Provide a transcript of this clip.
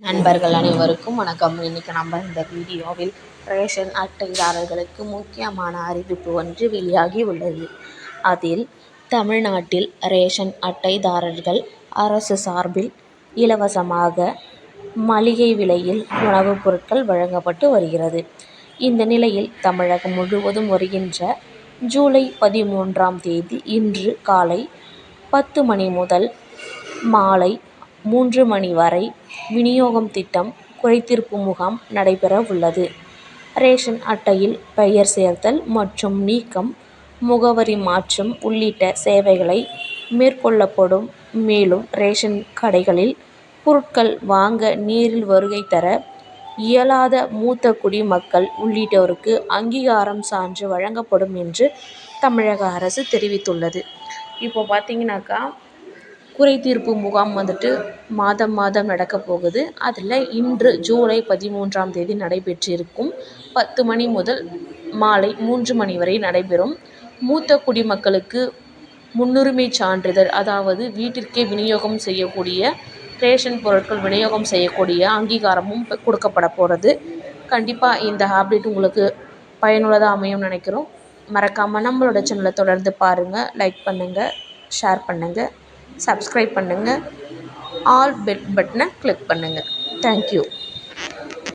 நண்பர்கள் அனைவருக்கும் வணக்கம். இன்னைக்கு நம்ம இந்த வீடியோவில் ரேஷன் அட்டைதாரர்களுக்கு முக்கியமான அறிவிப்பு ஒன்று வெளியாகி உள்ளது. அதில் தமிழ்நாட்டில் ரேஷன் அட்டைதாரர்கள் அரசு சார்பில் இலவசமாக மளிகை விலையில் உணவுப் பொருட்கள் வழங்கப்பட்டு வருகிறது. இந்த நிலையில் தமிழகம் முழுவதும் வருகின்ற ஜூலை பதிமூன்றாம் தேதி இன்று காலை பத்து மணி முதல் மாலை மூன்று மணி வரை விநியோகம் திட்டம் குறைதீர்ப்பு முகாம் நடைபெற உள்ளது. ரேஷன் அட்டையில் பெயர் சேர்த்தல் மற்றும் நீக்கம் முகவரி மாற்றம் உள்ளிட்ட சேவைகளை மேற்கொள்ளப்படும். மேலும் ரேஷன் கடைகளில் பொருட்கள் வாங்க நேரில் வருகை தர இயலாத மூத்த குடிமக்கள் உள்ளிட்டோருக்கு அங்கீகாரம் சான்று வழங்கப்படும் என்று தமிழக அரசு தெரிவித்துள்ளது. இப்போ பார்த்தீங்கன்னாக்கா குறைதீர்ப்பு முகாம் வந்துட்டு மாதம் மாதம் நடக்க போகுது. அதில் இன்று ஜூலை பதிமூன்றாம் தேதி நடைபெற்றிருக்கும். பத்து மணி முதல் மாலை மூன்று மணி வரை நடைபெறும். மூத்த குடிமக்களுக்கு முன்னுரிமை சான்றிதழ் அதாவது வீட்டிற்கே விநியோகம் செய்யக்கூடிய ரேஷன் பொருட்கள் விநியோகம் செய்யக்கூடிய அங்கீகாரமும் கொடுக்கப்பட போகிறது கண்டிப்பாக இந்த அப்டேட் உங்களுக்கு பயனுள்ளதாக அமையும்னு நினைக்கிறோம். மறக்காமல் நம்மளோட சேனலை தொடர்ந்து பாருங்கள் லைக் பண்ணுங்கள் ஷேர் பண்ணுங்கள் சப்ஸ்கிரைப் பண்ணுங்கள் ஆல் பெல் பட்டனை கிளிக் பண்ணுங்கள் தேங்க்யூ